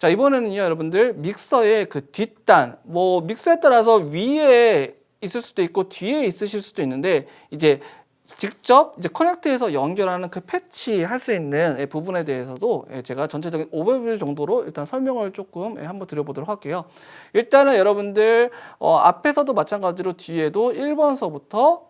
자, 이번에는요, 여러분들 믹서의 그 뒷단, 뭐 믹서에 따라서 위에 있을 수도 있고 뒤에 있으실 수도 있는데 이제 직접 이제 커넥트해서 연결하는 그 패치 할 수 있는 예, 부분에 대해서도 예, 제가 전체적인 오버뷰 정도로 일단 설명을 조금 예, 한번 드려보도록 할게요. 일단은 여러분들 어, 앞에서도 마찬가지로 뒤에도 1번서부터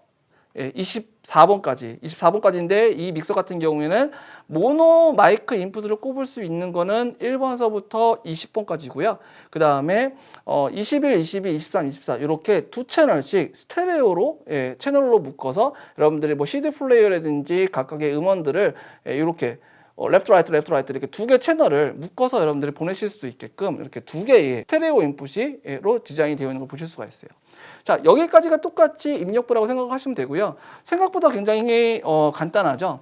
예, 24번까지, 24번까지인데 이 믹서 같은 경우에는 모노 마이크 인풋을 꼽을 수 있는 거는 1번서부터 20번까지고요. 그 다음에 어, 21, 22, 23, 24 이렇게 두 채널씩 스테레오로 예, 채널로 묶어서 여러분들이 뭐 CD 플레이어라든지 각각의 음원들을 예, 이렇게 어, 레프트 라이트 레프트 라이트 이렇게 두 개 채널을 묶어서 여러분들이 보내실 수 있게끔 이렇게 두 개의 스테레오 인풋이로 디자인이 되어 있는 걸 보실 수가 있어요. 자 여기까지가 똑같이 입력부라고 생각하시면 되고요. 생각보다 굉장히 어, 간단하죠.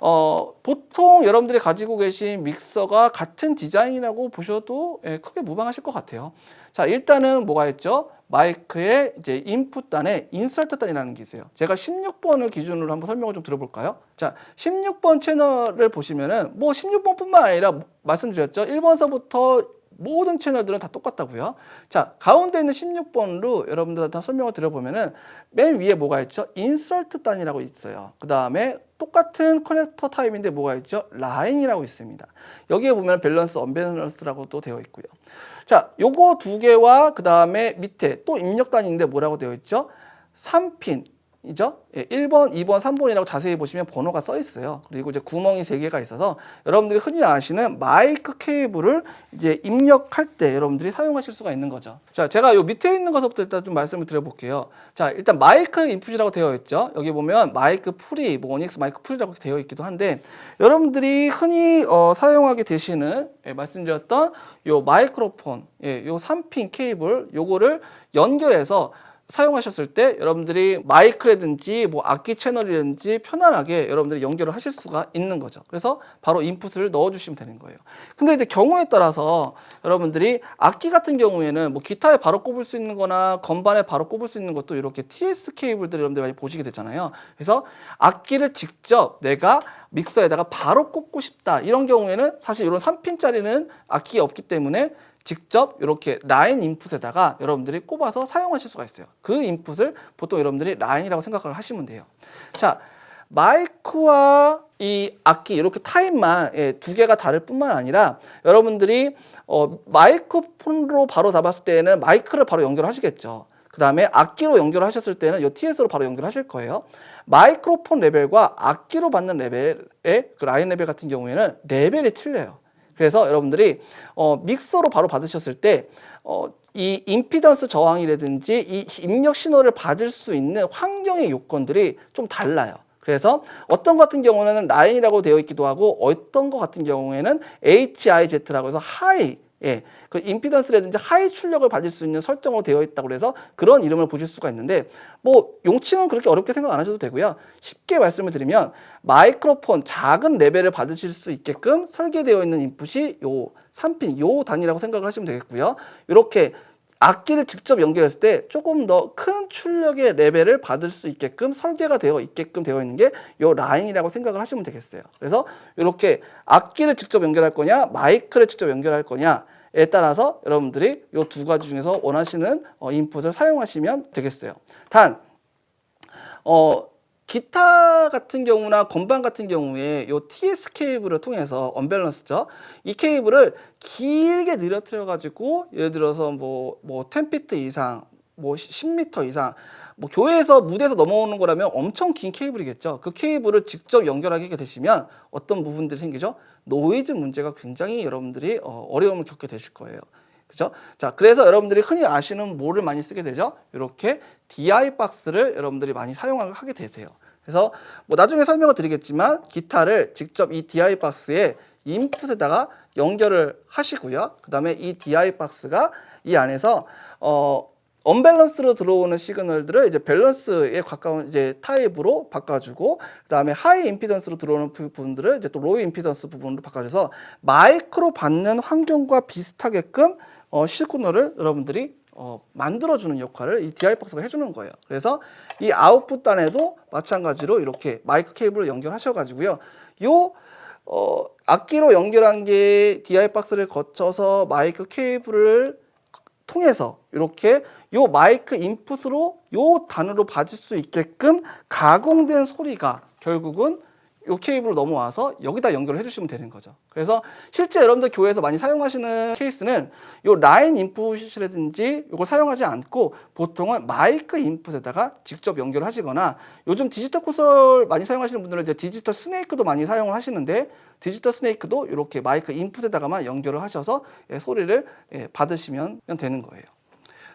어, 보통 여러분들이 가지고 계신 믹서가 같은 디자인이라고 보셔도 예, 크게 무방하실 것 같아요. 자 일단은 뭐가 있죠? 마이크의 이제 인풋 단에 인서트 단이라는 게 있어요. 제가 16번을 기준으로 한번 설명을 좀 들어볼까요? 자, 16번 채널을 보시면은 뭐 16번뿐만 아니라 말씀드렸죠. 1번서부터 모든 채널들은 다 똑같다고요. 자, 가운데 있는 16번으로 여러분들한테 다 설명을 드려보면은 맨 위에 뭐가 있죠? 인서트 단이라고 있어요. 그 다음에 똑같은 커넥터 타입인데 뭐가 있죠? 라인이라고 있습니다. 여기에 보면 밸런스, 언밸런스라고도 되어 있고요. 자, 요거 두 개와 그 다음에 밑에 또 입력 단위인데 뭐라고 되어 있죠? 3핀. 이죠? 예, 1번, 2번, 3번이라고 자세히 보시면 번호가 써 있어요. 그리고 이제 구멍이 세 개가 있어서 여러분들이 흔히 아시는 마이크 케이블을 이제 입력할 때 여러분들이 사용하실 수가 있는 거죠. 자, 제가 요 밑에 있는 것부터 일단 좀 말씀을 드려볼게요. 자, 일단 마이크 인풋이라고 되어 있죠. 여기 보면 마이크 프리, 뭐 오닉스 마이크 프리라고 되어 있기도 한데 여러분들이 흔히 어, 사용하게 되시는 예, 말씀드렸던 요 마이크로폰, 예, 요 3핀 케이블 요거를 연결해서 사용하셨을 때 여러분들이 마이크라든지 뭐 악기 채널이라든지 편안하게 여러분들이 연결을 하실 수가 있는 거죠. 그래서 바로 인풋을 넣어 주시면 되는 거예요. 근데 이제 경우에 따라서 여러분들이 악기 같은 경우에는 뭐 기타에 바로 꼽을 수 있는 거나 건반에 바로 꼽을 수 있는 것도 이렇게 TS 케이블들 여러분들 많이 보시게 되잖아요. 그래서 악기를 직접 내가 믹서에다가 바로 꼽고 싶다. 이런 경우에는 사실 이런 3핀짜리는 악기가 없기 때문에 직접 이렇게 라인 인풋에다가 여러분들이 꼽아서 사용하실 수가 있어요. 그 인풋을 보통 여러분들이 라인이라고 생각을 하시면 돼요. 자, 마이크와 이 악기 이렇게 타입만 예, 두 개가 다를 뿐만 아니라 여러분들이 어, 마이크폰으로 바로 잡았을 때는 마이크를 바로 연결하시겠죠. 그 다음에 악기로 연결하셨을 때는 이 TS로 바로 연결하실 거예요. 마이크로폰 레벨과 악기로 받는 레벨의 그 라인 레벨 같은 경우에는 레벨이 틀려요. 그래서 여러분들이 어, 믹서로 바로 받으셨을 때 어, 이 임피던스 저항이라든지 이 입력 신호를 받을 수 있는 환경의 요건들이 좀 달라요. 그래서 어떤 것 같은 경우는 라인이라고 되어 있기도 하고 어떤 것 같은 경우에는 HIZ라고 해서 하이 예, 그 임피던스라든지 하이 출력을 받을 수 있는 설정으로 되어 있다고 그래서 그런 이름을 보실 수가 있는데 뭐 용칭은 그렇게 어렵게 생각 안 하셔도 되고요. 쉽게 말씀을 드리면 마이크로폰 작은 레벨을 받으실 수 있게끔 설계되어 있는 인풋이 요 3핀 요 단위라고 생각을 하시면 되겠고요. 이렇게 악기를 직접 연결했을 때 조금 더 큰 출력의 레벨을 받을 수 있게끔 설계가 되어 있게끔 되어 있는 게 요 라인이라고 생각을 하시면 되겠어요. 그래서 이렇게 악기를 직접 연결할 거냐, 마이크를 직접 연결할 거냐에 따라서 여러분들이 요 두 가지 중에서 원하시는 어, 인풋을 사용하시면 되겠어요. 단, 어, 기타 같은 경우나 건반 같은 경우에 요 TS 케이블을 통해서 언밸런스죠. 이 케이블을 길게 늘어뜨려 가지고 예를 들어서 뭐뭐 10피트 이상, 뭐 10m 이상 뭐 교회에서 무대에서 넘어오는 거라면 엄청 긴 케이블이겠죠. 그 케이블을 직접 연결하게 되시면 어떤 부분들이 생기죠? 노이즈 문제가 굉장히 여러분들이 어, 어려움을 겪게 되실 거예요. 그죠? 자, 그래서 여러분들이 흔히 아시는 뭐를 많이 쓰게 되죠? 이렇게 DI 박스를 여러분들이 많이 사용을 하게 되세요. 그래서 뭐 나중에 설명을 드리겠지만 기타를 직접 이 DI 박스에 인풋에다가 연결을 하시고요. 그다음에 이 DI 박스가 이 안에서 어 언밸런스로 들어오는 시그널들을 이제 밸런스에 가까운 이제 타입으로 바꿔주고 그다음에 하이 임피던스로 들어오는 부분들을 이제 또 로우 임피던스 부분으로 바꿔줘서 마이크로 받는 환경과 비슷하게끔 어, 시그널을 여러분들이 어, 만들어주는 역할을 이 DI 박스가 해주는 거예요. 그래서 이 아웃풋 단에도 마찬가지로 이렇게 마이크 케이블을 연결하셔가지고요. 요 어, 악기로 연결한 게 DI 박스를 거쳐서 마이크 케이블을 통해서 이렇게 요 마이크 인풋으로 요 단으로 받을 수 있게끔 가공된 소리가 결국은 요 케이블로 넘어와서 여기다 연결을 해주시면 되는 거죠. 그래서 실제 여러분들 교회에서 많이 사용하시는 케이스는 요 라인 인풋이라든지 이걸 사용하지 않고 보통은 마이크 인풋에다가 직접 연결을 하시거나 요즘 디지털 콘솔 많이 사용하시는 분들은 이제 디지털 스네이크도 많이 사용을 하시는데 디지털 스네이크도 이렇게 마이크 인풋에다가만 연결을 하셔서 예, 소리를 예, 받으시면 되는 거예요.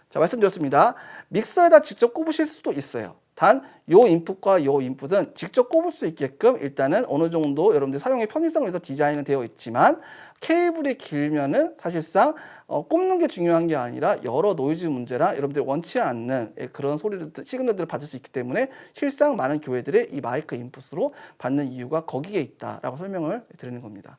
자, 말씀드렸습니다. 믹서에다 직접 꼽으실 수도 있어요. 단, 요 인풋과 요 인풋은 직접 꼽을 수 있게끔 일단은 어느 정도 여러분들 사용의 편의성을 위해서 디자인은 되어 있지만 케이블이 길면은 사실상 어, 꼽는 게 중요한 게 아니라 여러 노이즈 문제랑 여러분들이 원치 않는 예, 그런 소리를 시그널들을 받을 수 있기 때문에 실상 많은 교회들이 이 마이크 인풋으로 받는 이유가 거기에 있다라고 설명을 드리는 겁니다.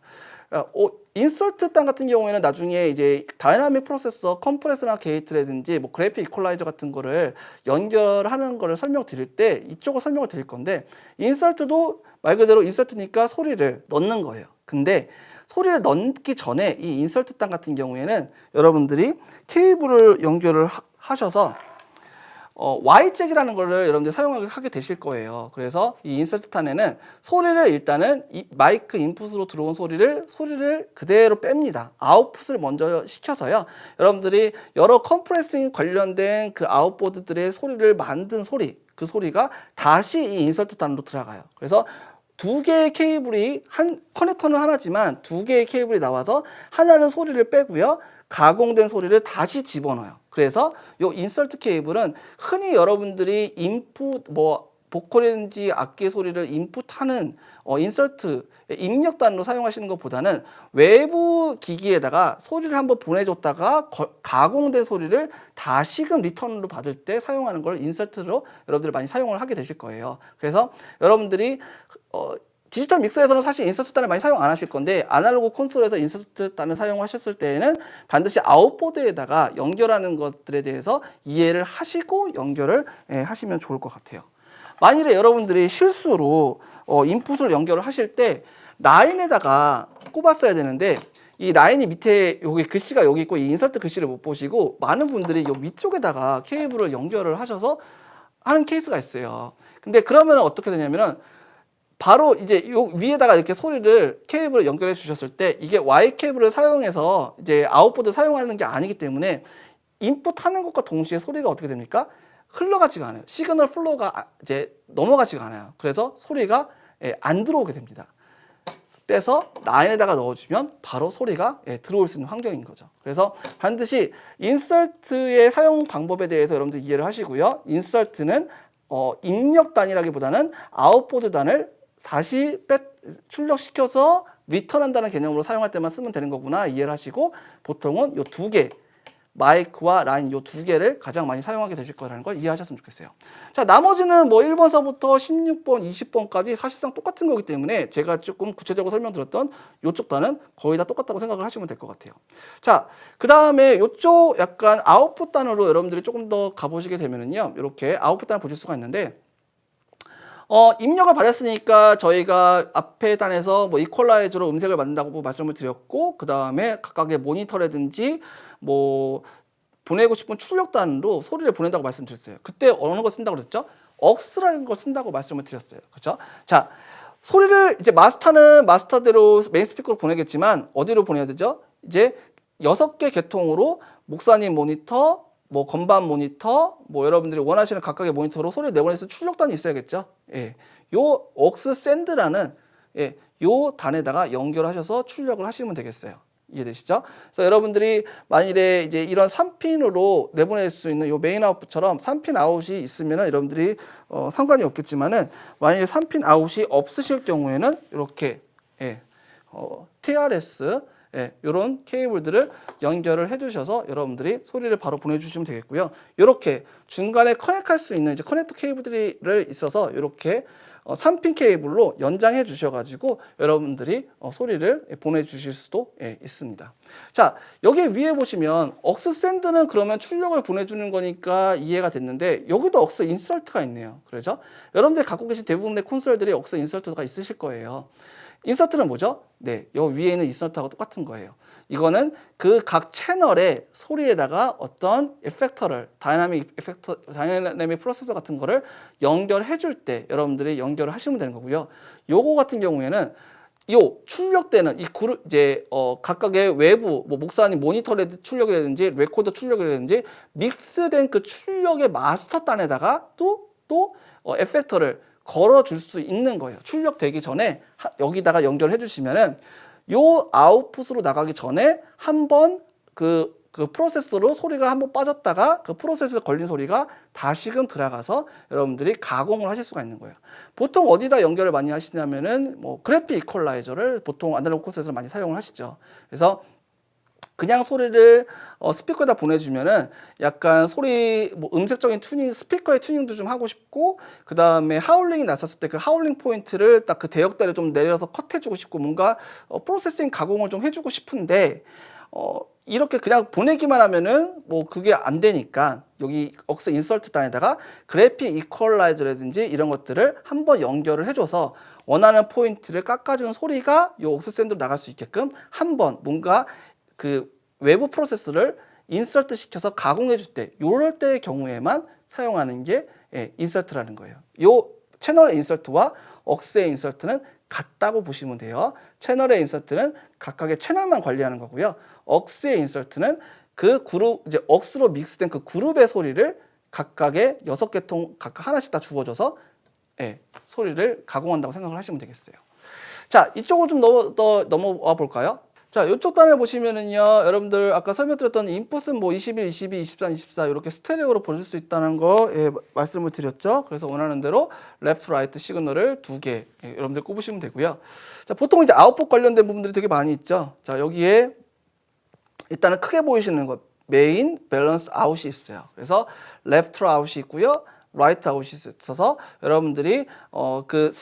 어, 인설트 땅 같은 경우에는 나중에 이제 다이나믹 프로세서, 컴프레서나 게이트라든지 뭐 그래픽 이퀄라이저 같은 거를 연결하는 거를 설명드릴 때 이쪽을 설명을 드릴 건데 인설트도 말 그대로 인설트니까 소리를 넣는 거예요. 근데 소리를 넣기 전에 이 인설트 땅 같은 경우에는 여러분들이 케이블을 연결을 하, 하셔서 어, Y잭이라는 거를 여러분들 사용하게 되실 거예요. 그래서 이 인서트 탄에는 소리를 일단은 이 마이크 인풋으로 들어온 소리를 소리를 그대로 뺍니다. 아웃풋을 먼저 시켜서요. 여러분들이 여러 컴프레싱 관련된 그 아웃보드들의 소리를 만든 소리, 그 소리가 다시 이 인서트 단으로 들어가요. 그래서 두 개의 케이블이 한 커넥터는 하나지만 두 개의 케이블이 나와서 하나는 소리를 빼고요. 가공된 소리를 다시 집어넣어요. 그래서 요 인설트 케이블은 흔히 여러분들이 인풋 뭐 보컬인지 악기 소리를 인풋하는 어, 인설트 입력단으로 사용하시는 것보다는 외부 기기에다가 소리를 한번 보내줬다가 거, 가공된 소리를 다시금 리턴으로 받을 때 사용하는 걸 인설트로 여러분들이 많이 사용을 하게 되실 거예요. 그래서 여러분들이 어, 디지털 믹서에서는 사실 인서트 단을 많이 사용 안 하실 건데 아날로그 콘솔에서 인서트 단을 사용하셨을 때에는 반드시 아웃보드에다가 연결하는 것들에 대해서 이해를 하시고 연결을 예, 하시면 좋을 것 같아요. 만일에 여러분들이 실수로 어, 인풋을 연결을 하실 때 라인에다가 꼽았어야 되는데 이 라인이 밑에 여기 글씨가 여기 있고 이 인서트 글씨를 못 보시고 많은 분들이 이 위쪽에다가 케이블을 연결을 하셔서 하는 케이스가 있어요. 근데 그러면 어떻게 되냐면은 바로 이제 요 위에다가 이렇게 소리를 케이블을 연결해 주셨을 때 이게 Y 케이블을 사용해서 이제 아웃보드 사용하는 게 아니기 때문에 인풋 하는 것과 동시에 소리가 어떻게 됩니까? 흘러가지가 않아요. 시그널 플로우가 아- 이제 넘어가지가 않아요. 그래서 소리가 예, 안 들어오게 됩니다. 빼서 라인에다가 넣어주면 바로 소리가 예, 들어올 수 있는 환경인 거죠. 그래서 반드시 인설트의 사용 방법에 대해서 여러분들 이해를 하시고요. 인설트는 어, 입력 단이라기보다는 아웃보드 단을 다시 빼, 출력시켜서 리턴한다는 개념으로 사용할 때만 쓰면 되는 거구나 이해를 하시고 보통은 이 두 개 마이크와 라인 이 두 개를 가장 많이 사용하게 되실 거라는 걸 이해하셨으면 좋겠어요. 자, 나머지는 뭐 1번서부터 16번, 20번까지 사실상 똑같은 거기 때문에 제가 조금 구체적으로 설명드렸던 이쪽 단은 거의 다 똑같다고 생각을 하시면 될 것 같아요. 자, 그 다음에 이쪽 약간 아웃풋 단으로 여러분들이 조금 더 가보시게 되면은요, 이렇게 아웃풋 단을 보실 수가 있는데, 어, 입력을 받았으니까 저희가 앞에 단에서 뭐 이퀄라이저로 음색을 만든다고 말씀을 드렸고, 그 다음에 각각의 모니터라든지 뭐 보내고 싶은 출력단으로 소리를 보낸다고 말씀드렸어요. 그때 어느 거 쓴다고 그랬죠? 억스라는 걸 쓴다고 말씀을 드렸어요. 그렇죠? 자, 소리를 이제 마스터는 마스터대로 메인 스피커로 보내겠지만 어디로 보내야 되죠? 이제 여섯 개 계통으로 목사님 모니터, 뭐 건반 모니터, 뭐 여러분들이 원하시는 각각의 모니터로 소리를 내보낼 수 있는 출력단이 있어야겠죠. 예. 요 억스 샌드라는 예, 요 단에다가 연결하셔서 출력을 하시면 되겠어요. 이해되시죠? 그래서 여러분들이 만일에 이제 이런 3핀으로 내보낼 수 있는 요 메인 아웃풋처럼 3핀 아웃이 있으면은 여러분들이 어, 상관이 없겠지만은 만약에 3핀 아웃이 없으실 경우에는 이렇게 예, 어, TRS 예, 이런 케이블들을 연결을 해주셔서 여러분들이 소리를 바로 보내주시면 되겠고요. 이렇게 중간에 커넥할 수 있는 이제 커넥터 케이블들이 있어서 이렇게 어, 3핀 케이블로 연장해 주셔가지고 여러분들이 어, 소리를 보내주실 수도 예, 있습니다. 자, 여기 위에 보시면 억스 샌드는 그러면 출력을 보내주는 거니까 이해가 됐는데 여기도 억스 인설트가 있네요. 그렇죠? 여러분들 갖고 계신 대부분의 콘솔들이 억스 인설트가 있으실 거예요. 인서트는 뭐죠? 네, 요 위에 있는 인서트하고 똑같은 거예요. 이거는 그 각 채널의 소리에다가 어떤 에펙터를 다이나믹 에펙터 다이나믹 프로세서 같은 거를 연결해 줄 때 여러분들이 연결을 하시면 되는 거고요. 요거 같은 경우에는 요 출력되는 이 그룹 이제 어 각각의 외부 뭐 목사님 모니터레드 출력이라든지 레코더 출력이라든지 믹스된 그 출력의 마스터 단에다가 또또 어, 에펙터를 걸어 줄 수 있는 거예요. 출력되기 전에 하- 여기다가 연결해 주시면은 요 아웃풋으로 나가기 전에 한번 그, 그 프로세서로 소리가 한번 빠졌다가 그 프로세서에 걸린 소리가 다시금 들어가서 여러분들이 가공을 하실 수가 있는 거예요. 보통 어디다 연결을 많이 하시냐면은 뭐 그래픽 이퀄라이저를 보통 아날로그 코스에서 많이 사용을 하시죠. 그래서 그냥 소리를 어, 스피커에다 보내주면은 약간 소리 뭐 음색적인 튜닝 스피커의 튜닝도 좀 하고 싶고 그 다음에 하울링이 났었을 때 그 하울링 포인트를 딱 그 대역대를 좀 내려서 컷해주고 싶고 뭔가 어, 프로세싱 가공을 좀 해주고 싶은데 어, 이렇게 그냥 보내기만 하면은 뭐 그게 안 되니까 여기 억스 인설트 단에다가 그래픽 이퀄라이저라든지 이런 것들을 한번 연결을 해줘서 원하는 포인트를 깎아주는 소리가 이 억스 샌드로 나갈 수 있게끔 한번 뭔가 그 외부 프로세스를 인서트 시켜서 가공해 줄 때, 요럴 때의 경우에만 사용하는 게 예, 인서트라는 거예요. 요 채널 인서트와 억스의 인서트는 같다고 보시면 돼요. 채널의 인서트는 각각의 채널만 관리하는 거고요. 억스의 인서트는 그 그룹 이제 억스로 믹스된 그 그룹의 소리를 각각의 여섯 개 통 각각 하나씩 다 주어져서 예, 소리를 가공한다고 생각을 하시면 되겠어요. 자, 이쪽으로 좀 넘어, 더 넘어와 볼까요? 자, 이쪽 단을 보시면은요, 여러분들 아까 설명드렸던 인풋은 뭐 21, 22, 23, 24 이렇게 스테레오로 보실 수 있다는 거 예, 말씀을 드렸죠. 그래서 원하는 대로 레프트, 라이트 시그널을 두개 예, 여러분들 꼽으시면 되고요. 자, 보통 이제 아웃풋 관련된 부분들이 되게 많이 있죠. 자, 여기에 일단은 크게 보이시는 것 메인 밸런스 아웃이 있어요. 그래서 레프트 아웃이 있고요. 라이트 아웃이 있어서 여러분들이 어 그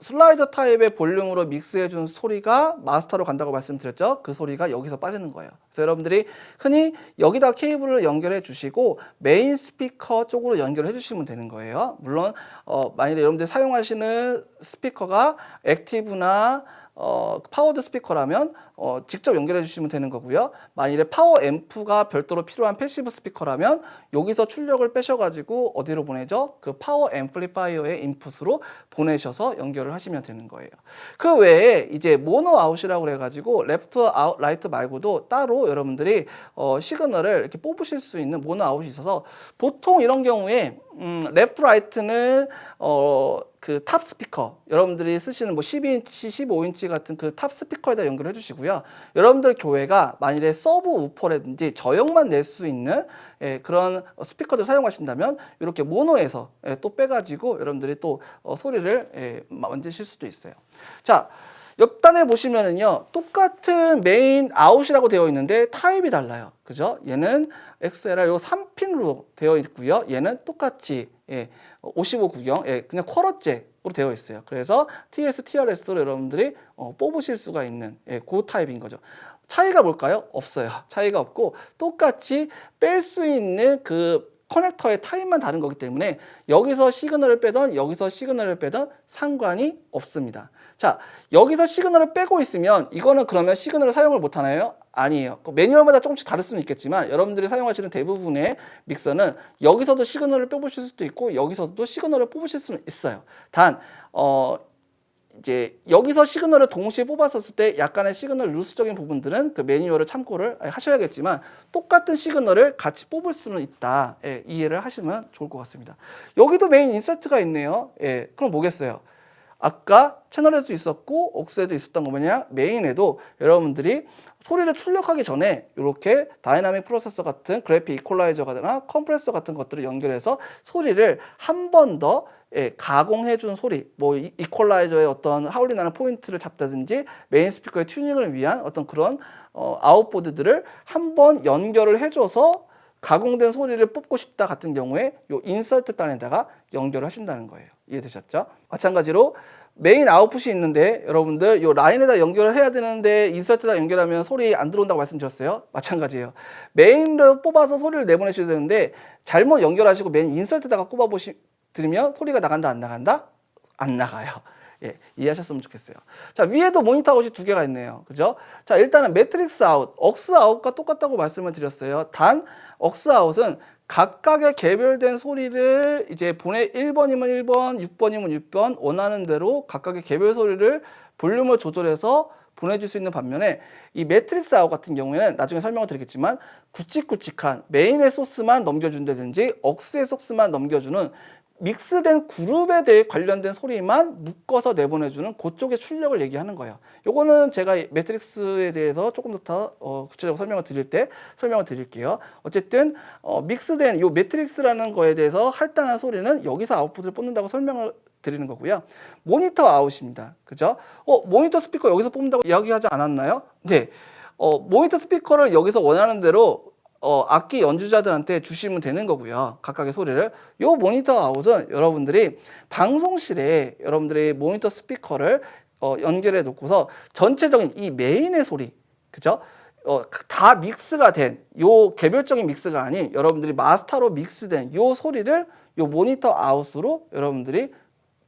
슬라이더 타입의 볼륨으로 믹스해 준 소리가 마스터로 간다고 말씀드렸죠. 그 소리가 여기서 빠지는 거예요. 그래서 여러분들이 흔히 여기다 케이블을 연결해 주시고 메인 스피커 쪽으로 연결해 주시면 되는 거예요. 물론 어 만일에 여러분들이 사용하시는 스피커가 액티브나 어, 파워드 스피커라면 어, 직접 연결해 주시면 되는 거고요. 만일에 파워 앰프가 별도로 필요한 패시브 스피커라면 여기서 출력을 빼셔가지고 어디로 보내죠? 그 파워 앰플리파이어의 인풋으로 보내셔서 연결을 하시면 되는 거예요. 그 외에 이제 모노 아웃이라고 그래가지고 레프트 아웃, 라이트 말고도 따로 여러분들이 어, 시그널을 이렇게 뽑으실 수 있는 모노 아웃이 있어서 보통 이런 경우에 음, 레프트 라이트는 어, 그 탑 스피커 여러분들이 쓰시는 뭐 12인치, 15인치 같은 그 탑 스피커에다 연결해 주시고요. 여러분들 교회가 만일에 서브 우퍼라든지 저역만 낼 수 있는 예, 그런 스피커들 사용하신다면 이렇게 모노에서 예, 또 빼가지고 여러분들이 또 어, 소리를 예, 만드실 수도 있어요. 자. 옆단에 보시면은요 똑같은 메인 아웃이라고 되어 있는데 타입이 달라요 그죠 얘는 XLR 요 3핀으로 되어 있고요 얘는 똑같이 예, 55 구경 예, 그냥 쿼러잭으로 되어 있어요 그래서 TS, TRS로 여러분들이 어, 뽑으실 수가 있는 예, 그 타입인 거죠 차이가 뭘까요? 없어요 차이가 없고 똑같이 뺄 수 있는 그 커넥터의 타입만 다른 거기 때문에 여기서 시그널을 빼던 여기서 시그널을 빼던 상관이 없습니다. 자, 여기서 시그널을 빼고 있으면 이거는 그러면 시그널을 사용을 못 하나요? 아니에요. 그 매뉴얼마다 조금씩 다를 수는 있겠지만 여러분들이 사용하시는 대부분의 믹서는 여기서도 시그널을 뽑으실 수도 있고 여기서도 시그널을 뽑으실 수는 있어요. 단 어, 이제 여기서 시그널을 동시에 뽑았었을 때 약간의 시그널 루스적인 부분들은 그 매뉴얼을 참고를 하셔야겠지만 똑같은 시그널을 같이 뽑을 수는 있다. 예, 이해를 하시면 좋을 것 같습니다. 여기도 메인 인서트가 있네요. 예, 그럼 뭐겠어요? 아까 채널에도 있었고 옥스에도 있었던 거 뭐냐? 메인에도 여러분들이 소리를 출력하기 전에 이렇게 다이나믹 프로세서 같은 그래픽 이퀄라이저가나 컴프레서 같은 것들을 연결해서 소리를 한 번더 예, 가공해 준 소리 뭐 이- 이퀄라이저의 어떤 하울리 나는 포인트를 잡다든지 메인 스피커의 튜닝을 위한 어떤 그런 어, 아웃보드들을 한번 연결을 해줘서 가공된 소리를 뽑고 싶다 같은 경우에 요 인서트 단에다가 연결을 하신다는 거예요. 이해되셨죠? 마찬가지로 메인 아웃풋이 있는데 여러분들 요 라인에다 연결을 해야 되는데 인서트에다 연결하면 소리 안 들어온다고 말씀드렸어요. 마찬가지예요. 메인을 뽑아서 소리를 내보내셔야 되는데 잘못 연결하시고 메인 인서트에다가 꼽아 보시 들으면 소리가 나간다 안 나간다? 안 나가요. 예, 이해하셨으면 좋겠어요. 자, 위에도 모니터 아웃이 두 개가 있네요. 그죠? 자, 일단은 매트릭스 아웃, 억스 아웃과 똑같다고 말씀을 드렸어요. 단, 억스 아웃은 각각의 개별된 소리를 이제 보내 1번이면 1번, 6번이면 6번 원하는 대로 각각의 개별 소리를 볼륨을 조절해서 보내줄 수 있는 반면에 이 매트릭스 아웃 같은 경우에는 나중에 설명을 드리겠지만 굵직굵직한 메인의 소스만 넘겨준다든지 억스의 소스만 넘겨주는 믹스된 그룹에 대해 관련된 소리만 묶어서 내보내주는 그쪽의 출력을 얘기하는 거예요. 요거는 제가 이 매트릭스에 대해서 조금 더 어, 구체적으로 설명을 드릴 때 설명을 드릴게요. 어쨌든 어, 믹스된 요 매트릭스라는 거에 대해서 할당한 소리는 여기서 아웃풋을 뽑는다고 설명을 드리는 거고요. 모니터 아웃입니다. 그죠? 어, 모니터 스피커 여기서 뽑는다고 이야기하지 않았나요? 네. 어, 모니터 스피커를 여기서 원하는 대로 어, 악기 연주자들한테 주시면 되는 거고요. 각각의 소리를. 요 모니터 아웃은 여러분들이 방송실에 여러분들이 모니터 스피커를 어, 연결해 놓고서 전체적인 이 메인의 소리, 그죠? 어, 다 믹스가 된 요 개별적인 믹스가 아닌 여러분들이 마스터로 믹스된 요 소리를 요 모니터 아웃으로 여러분들이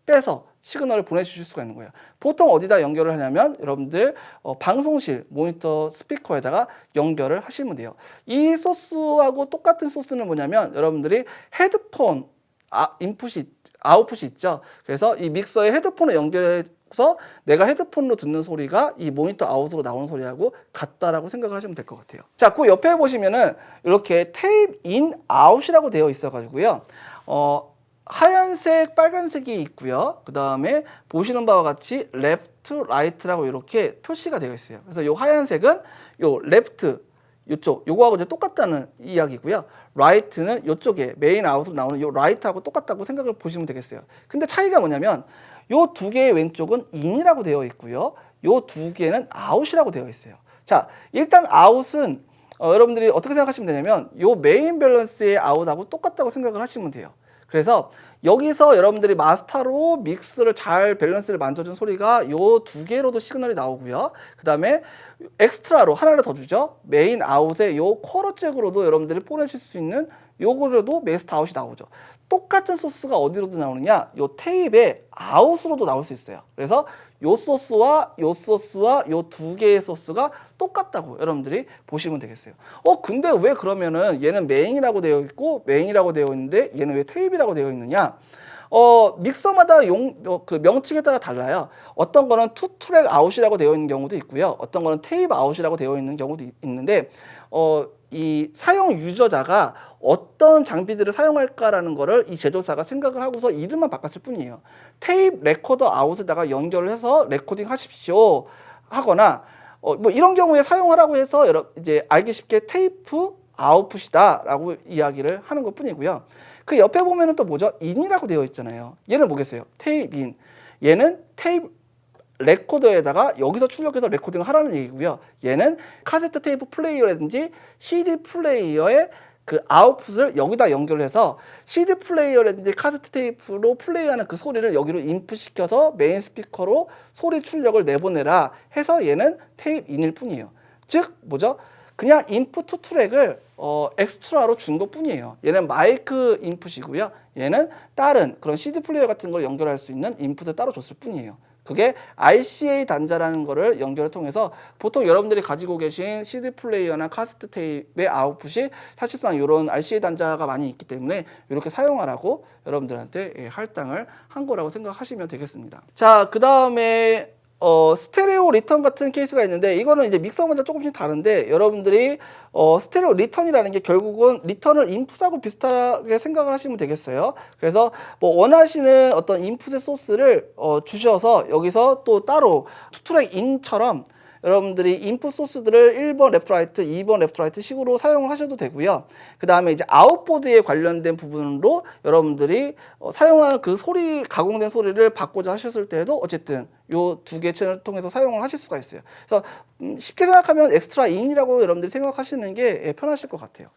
빼서 시그널을 보내주실 수가 있는 거예요. 보통 어디다 연결을 하냐면 여러분들 어, 방송실 모니터 스피커에다가 연결을 하시면 돼요. 이 소스하고 똑같은 소스는 뭐냐면 여러분들이 헤드폰 아, 인풋이 아웃풋이 있죠. 그래서 이 믹서에 헤드폰을 연결해서 내가 헤드폰으로 듣는 소리가 이 모니터 아웃으로 나오는 소리하고 같다라고 생각을 하시면 될 것 같아요. 자, 그 옆에 보시면은 이렇게 테이프 인 아웃이라고 되어 있어 가지고요. 어, 하얀색, 빨간색이 있고요. 그 다음에 보시는 바와 같이 레프트, 라이트라고 이렇게 표시가 되어 있어요. 그래서 요 하얀색은 요 레프트 요쪽 요거하고 이제 똑같다는 이야기고요. 라이트는 요쪽에 메인 아웃으로 나오는 요 라이트하고 똑같다고 생각을 보시면 되겠어요. 근데 차이가 뭐냐면 요두 개의 왼쪽은 인이라고 되어 있고요. 요두 개는 아웃이라고 되어 있어요. 자, 일단 아웃은 어, 여러분들이 어떻게 생각하시면 되냐면 요 메인 밸런스의 아웃하고 똑같다고 생각을 하시면 돼요. 그래서 여기서 여러분들이 마스터로 믹스를 잘 밸런스를 만져준 소리가 요 두 개로도 시그널이 나오고요. 그 다음에 엑스트라로 하나를 더 주죠. 메인 아웃에 요 쿼러 잭으로도 여러분들이 보내실 수 있는 요거로도 메스터 아웃이 나오죠. 똑같은 소스가 어디로도 나오느냐? 요 테이프의 아웃으로도 나올 수 있어요. 그래서 요 소스와 요 소스와 요 두 개의 소스가 똑같다고 여러분들이 보시면 되겠어요. 어 근데 왜 그러면은 얘는 메인이라고 되어 있고 메인이라고 되어 있는데 얘는 왜 테이프라고 되어 있느냐? 어 믹서마다 용그 명칭에 따라 달라요. 어떤 거는 투 트랙 아웃이라고 되어 있는 경우도 있고요. 어떤 거는 테이프 아웃이라고 되어 있는 경우도 있- 있는데 어 이 사용 유저자가 어떤 장비들을 사용할까라는 거를 이 제조사가 생각을 하고서 이름만 바꿨을 뿐이에요. 테이프 레코더 아웃에다가 연결을 해서 레코딩 하십시오 하거나 어, 뭐 이런 경우에 사용하라고 해서 여러 이제 알기 쉽게 테이프 아웃풋이다라고 이야기를 하는 것 뿐이고요. 그 옆에 보면은 또 뭐죠? 인이라고 되어 있잖아요. 얘는 뭐겠어요? 테이프 인. 얘는 테이프 레코더에다가 여기서 출력해서 레코딩을 하라는 얘기고요. 얘는 카세트 테이프 플레이어라든지 CD 플레이어의 그 아웃풋을 여기다 연결해서 CD 플레이어라든지 카세트 테이프로 플레이하는 그 소리를 여기로 인풋시켜서 메인 스피커로 소리 출력을 내보내라 해서 얘는 테이프 인일 뿐이에요. 즉 뭐죠? 그냥 인풋 투 트랙을 어, 엑스트라로 준 것 뿐이에요. 얘는 마이크 인풋이고요. 얘는 다른 그런 CD 플레이어 같은 걸 연결할 수 있는 인풋을 따로 줬을 뿐이에요. 그게 RCA 단자라는 거를 연결을 통해서 보통 여러분들이 가지고 계신 CD 플레이어나 카세트 테이프의 아웃풋이 사실상 이런 RCA 단자가 많이 있기 때문에 이렇게 사용하라고 여러분들한테 예, 할당을 한 거라고 생각하시면 되겠습니다. 자, 그 다음에 어, 스테레오 리턴 같은 케이스가 있는데 이거는 이제 믹서마다 조금씩 다른데 여러분들이 어, 스테레오 리턴이라는 게 결국은 리턴을 인풋하고 비슷하게 생각을 하시면 되겠어요. 그래서 뭐 원하시는 어떤 인풋의 소스를 어, 주셔서 여기서 또 따로 투트랙 인처럼 여러분들이 인풋 소스들을 1번 레프트 라이트, 2번 레프트 라이트 식으로 사용을 하셔도 되고요. 그 다음에 이제 아웃보드에 관련된 부분으로 여러분들이 어, 사용한 그 소리, 가공된 소리를 받고자 하셨을 때에도 어쨌든 요 두 개 채널을 통해서 사용을 하실 수가 있어요. 그래서 음, 쉽게 생각하면 엑스트라 인이라고 여러분들이 생각하시는 게 예, 편하실 것 같아요.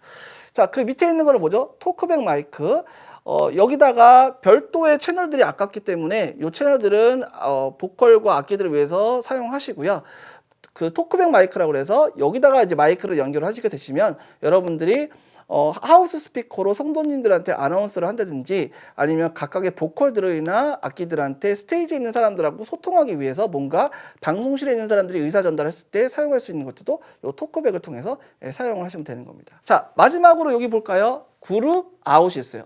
자, 그 밑에 있는 거는 뭐죠? 토크백 마이크. 어, 여기다가 별도의 채널들이 아깝기 때문에 이 채널들은 어, 보컬과 악기들을 위해서 사용하시고요. 그 토크백 마이크라고 해서 여기다가 이제 마이크를 연결하시게 되시면 여러분들이 어, 하우스 스피커로 성도님들한테 아나운스를 한다든지 아니면 각각의 보컬들이나 악기들한테 스테이지에 있는 사람들하고 소통하기 위해서 뭔가 방송실에 있는 사람들이 의사 전달했을 때 사용할 수 있는 것들도 이 토크백을 통해서 예, 사용을 하시면 되는 겁니다. 자 마지막으로 여기 볼까요? 그룹 아웃이 있어요.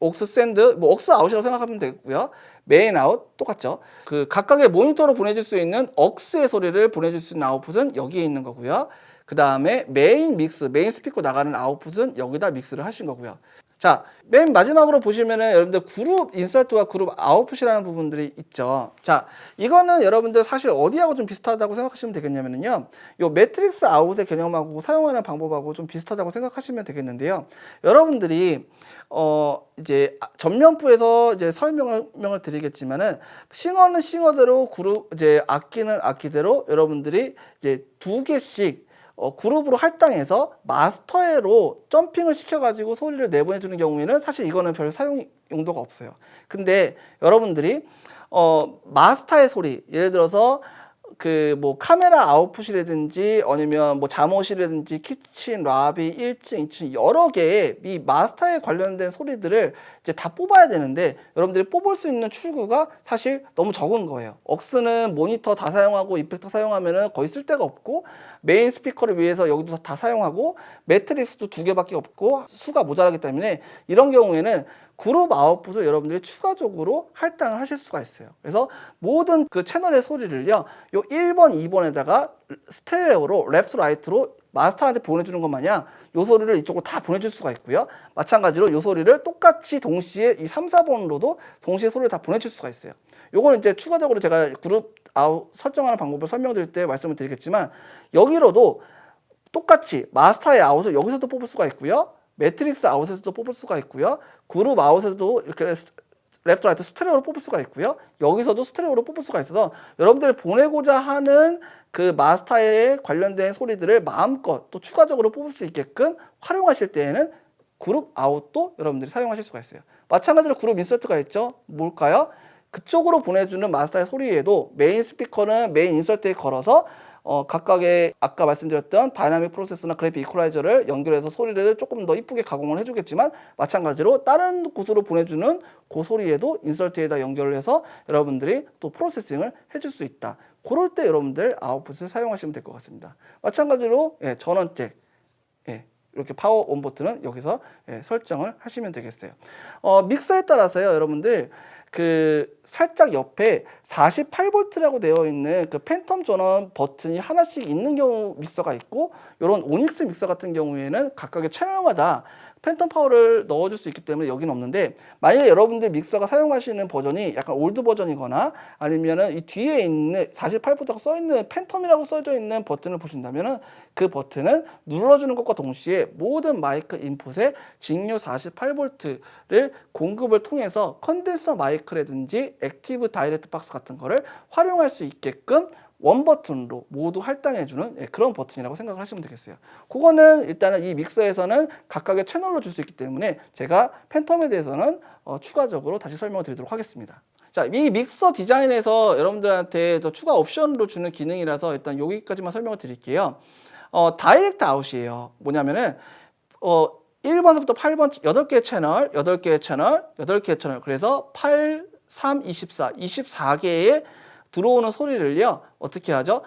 옥스 샌드, 뭐 옥스 아웃이라고 생각하면 되고요. 메인 아웃 똑같죠. 그 각각의 모니터로 보내줄 수 있는 옥스의 소리를 보내줄 수 있는 아웃풋은 여기에 있는 거고요. 그 다음에 메인 믹스, 메인 스피커 나가는 아웃풋은 여기다 믹스를 하신 거고요. 자, 맨 마지막으로 보시면은 여러분들 그룹 인서트와 그룹 아웃풋이라는 부분들이 있죠. 자, 이거는 여러분들 사실 어디하고 좀 비슷하다고 생각하시면 되겠냐면요. 요 매트릭스 아웃의 개념하고 사용하는 방법하고 좀 비슷하다고 생각하시면 되겠는데요. 여러분들이 어 이제 전면부에서 이제 설명을 드리겠지만은 싱어는 싱어대로 그룹 이제 악기는 악기대로 여러분들이 이제 두 개씩 어, 그룹으로 할당해서 마스터에로 점핑을 시켜가지고 소리를 내보내주는 경우에는 사실 이거는 별 사용 용도가 없어요. 근데 여러분들이 어, 마스터의 소리, 예를 들어서 그 뭐 카메라 아웃풋이라든지 아니면 뭐 잠옷이라든지 키친, 라비, 1층, 2층 여러 개의 이 마스터에 관련된 소리들을 이제 다 뽑아야 되는데 여러분들이 뽑을 수 있는 출구가 사실 너무 적은 거예요. 억스는 모니터 다 사용하고 이펙터 사용하면은 거의 쓸 데가 없고 메인 스피커를 위해서 여기도 다 사용하고 매트리스도 두 개밖에 없고 수가 모자라기 때문에 이런 경우에는 그룹 아웃풋을 여러분들이 추가적으로 할당을 하실 수가 있어요. 그래서 모든 그 채널의 소리를요, 요 1번, 2번에다가 스테레오로 랩스 라이트로 마스터한테 보내주는 것 마냥 요 소리를 이쪽으로 다 보내줄 수가 있고요. 마찬가지로 요 소리를 똑같이 동시에 이 3, 4번으로도 동시에 소리를 다 보내줄 수가 있어요. 요거는 이제 추가적으로 제가 그룹 아웃 설정하는 방법을 설명드릴 때 말씀을 드리겠지만 여기로도 똑같이 마스터의 아웃을 여기서도 뽑을 수가 있고요. 매트릭스 아웃에서도 뽑을 수가 있고요. 그룹 아웃에서도 이렇게 레프트 라이트 스테레오로 뽑을 수가 있고요. 여기서도 스테레오로 뽑을 수가 있어서 여러분들이 보내고자 하는 그 마스터에 관련된 소리들을 마음껏 또 추가적으로 뽑을 수 있게끔 활용하실 때에는 그룹 아웃도 여러분들이 사용하실 수가 있어요. 마찬가지로 그룹 인서트가 있죠. 뭘까요? 그쪽으로 보내주는 마스터의 소리에도 메인 스피커는 메인 인서트에 걸어서 어, 각각의 아까 말씀드렸던 다이나믹 프로세서나 그래픽 이퀄라이저를 연결해서 소리를 조금 더 이쁘게 가공을 해주겠지만 마찬가지로 다른 곳으로 보내주는 그 소리에도 인설트에다 연결을 해서 여러분들이 또 프로세싱을 해줄 수 있다. 그럴 때 여러분들 아웃풋을 사용하시면 될 것 같습니다. 마찬가지로 예, 전원잭 예, 이렇게 파워 온 버튼은 여기서 예, 설정을 하시면 되겠어요. 어, 믹서에 따라서요, 여러분들 그 살짝 옆에 48V라고 되어 있는 그 팬텀 전원 버튼이 하나씩 있는 경우 믹서가 있고 이런 오닉스 믹서 같은 경우에는 각각의 채널마다 팬텀 파워를 넣어줄 수 있기 때문에 여기는 없는데 만약에 여러분들 믹서가 사용하시는 버전이 약간 올드 버전이거나 아니면은 이 뒤에 있는 48V라고 써 있는 팬텀이라고 써져 있는 버튼을 보신다면은 그 버튼은 눌러주는 것과 동시에 모든 마이크 인풋에 직류 48V를 공급을 통해서 컨덴서 마이크라든지 액티브 다이렉트 박스 같은 거를 활용할 수 있게끔 원 버튼으로 모두 할당해주는 예, 그런 버튼이라고 생각을 하시면 되겠어요. 그거는 일단은 이 믹서에서는 각각의 채널로 줄 수 있기 때문에 제가 팬텀에 대해서는 어, 추가적으로 다시 설명을 드리도록 하겠습니다. 자, 이 믹서 디자인에서 여러분들한테 더 추가 옵션으로 주는 기능이라서 일단 여기까지만 설명을 드릴게요. 어, 다이렉트 아웃이에요. 뭐냐면은 어, 1번부터 8번 8개의 채널, 8개의 채널, 8개의 채널. 그래서 8, 3, 24, 24개의 들어오는 소리를요. 어떻게 하죠?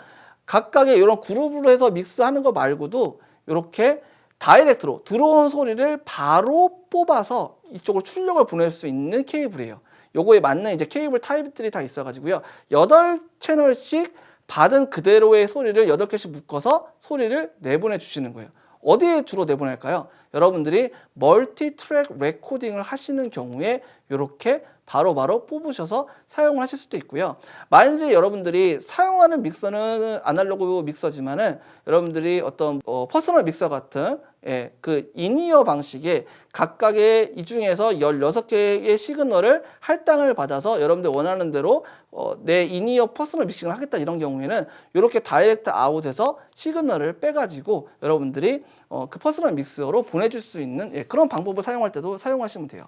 각각의 이런 그룹으로 해서 믹스하는 거 말고도 이렇게 다이렉트로 들어온 소리를 바로 뽑아서 이쪽으로 출력을 보낼 수 있는 케이블이에요. 요거에 맞는 이제 케이블 타입들이 다 있어가지고요. 8채널씩 받은 그대로의 소리를 8개씩 묶어서 소리를 내보내 주시는 거예요. 어디에 주로 내보낼까요? 여러분들이 멀티 트랙 레코딩을 하시는 경우에 이렇게 바로바로 뽑으셔서 사용을 하실 수도 있고요. 만약에 여러분들이 사용하는 믹서는 아날로그 믹서지만은 여러분들이 어떤 어, 퍼스널 믹서 같은 예, 그 인이어 방식의 각각의 이 중에서 16개의 시그널을 할당을 받아서 여러분들 원하는 대로 어, 내 인이어 퍼스널 믹싱을 하겠다 이런 경우에는 이렇게 다이렉트 아웃에서 시그널을 빼가지고 여러분들이 어, 그 퍼스널 믹서로 보내줄 수 있는 예, 그런 방법을 사용할 때도 사용하시면 돼요.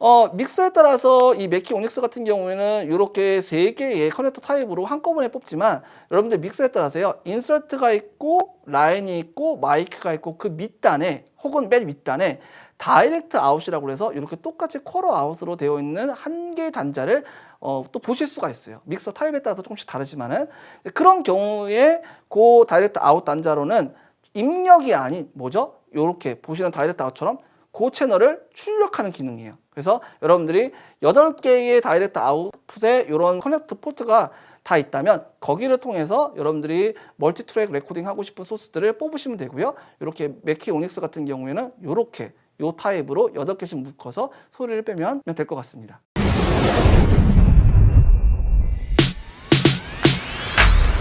어, 믹서에 따라서 이 맥키 오닉스 같은 경우에는 이렇게 세 개의 커넥터 타입으로 한꺼번에 뽑지만 여러분들 믹서에 따라서요. 인서트가 있고 라인이 있고 마이크가 있고 그 밑단에 혹은 맨 윗단에 다이렉트 아웃이라고 해서 이렇게 똑같이 쿼러 아웃으로 되어 있는 한 개의 단자를 어, 또 보실 수가 있어요. 믹서 타입에 따라서 조금씩 다르지만은 그런 경우에 그 다이렉트 아웃 단자로는 입력이 아닌 뭐죠? 이렇게 보시는 다이렉트 아웃처럼 그 채널을 출력하는 기능이에요. 그래서 여러분들이 8개의 다이렉트 아웃풋에 이런 커넥트 포트가 다 있다면 거기를 통해서 여러분들이 멀티 트랙 레코딩 하고 싶은 소스들을 뽑으시면 되고요. 이렇게 맥키 오닉스 같은 경우에는 이렇게 요 타입으로 8개씩 묶어서 소리를 빼면 될 것 같습니다.